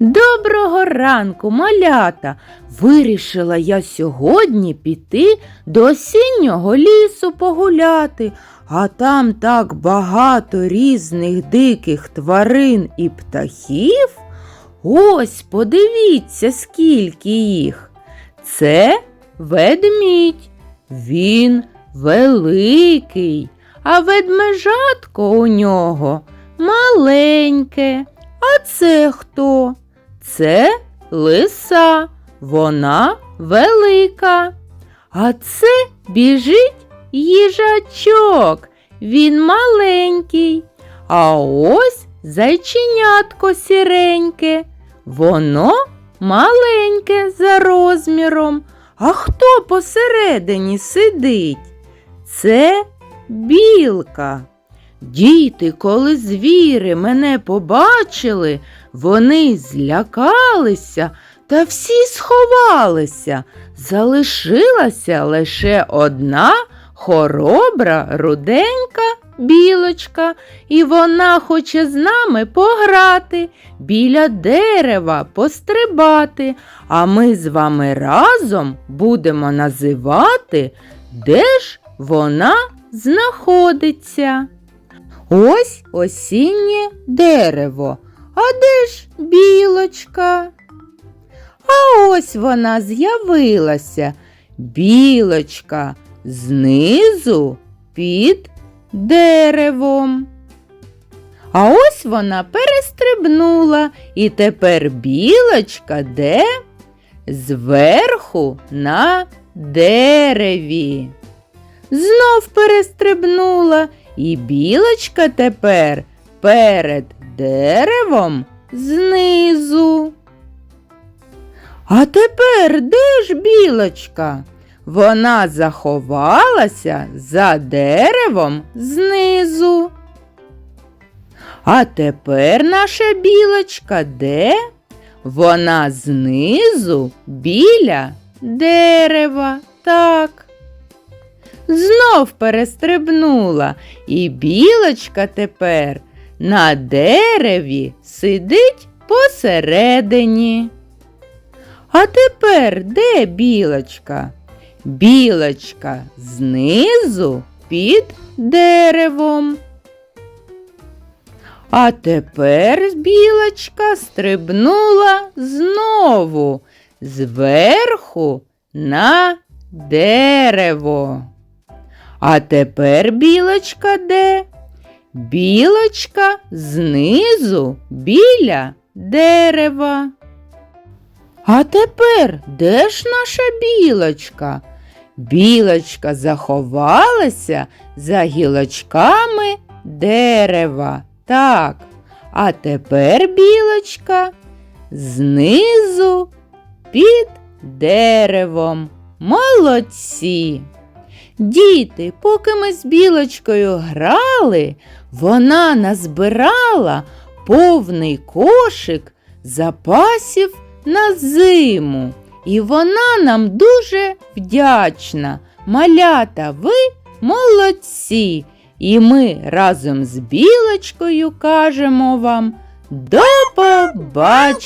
Доброго ранку, малята! Вирішила я сьогодні піти до осіннього лісу погуляти, а там так багато різних диких тварин і птахів. Ось подивіться, скільки їх. Це ведмідь. Він великий, а ведмежатко у нього маленьке. А це хто? Це лиса, вона велика. А це біжить їжачок, він маленький. А ось зайченятко сіреньке, воно маленьке за розміром. А хто посередині сидить? Це білка. Діти, коли звіри мене побачили, вони злякалися та всі сховалися. Залишилася лише одна хоробра руденька білочка, і вона хоче з нами пограти, біля дерева пострибати, а ми з вами разом будемо називати, де ж вона знаходиться. Ось осіннє дерево. А де ж білочка? А ось вона з'явилася. Білочка знизу під деревом. А ось вона перестрибнула, і тепер білочка де? Зверху на дереві. Знов перестрибнула, і білочка тепер перед деревом знизу. А тепер де ж білочка? Вона заховалася за деревом знизу. А тепер наша білочка де? Вона знизу біля дерева. Так. Знов перестрибнула, і білочка тепер на дереві сидить посередині. А тепер де білочка? Білочка знизу під деревом. А тепер білочка стрибнула знову зверху на дерево. А тепер білочка де? Білочка знизу біля дерева. А тепер де ж наша білочка? Білочка заховалася за гілочками дерева. Так, а тепер білочка знизу під деревом. Молодці! Діти, поки ми з білочкою грали, вона назбирала повний кошик запасів на зиму. І вона нам дуже вдячна. Малята, ви молодці! І ми разом з білочкою кажемо вам до побачення!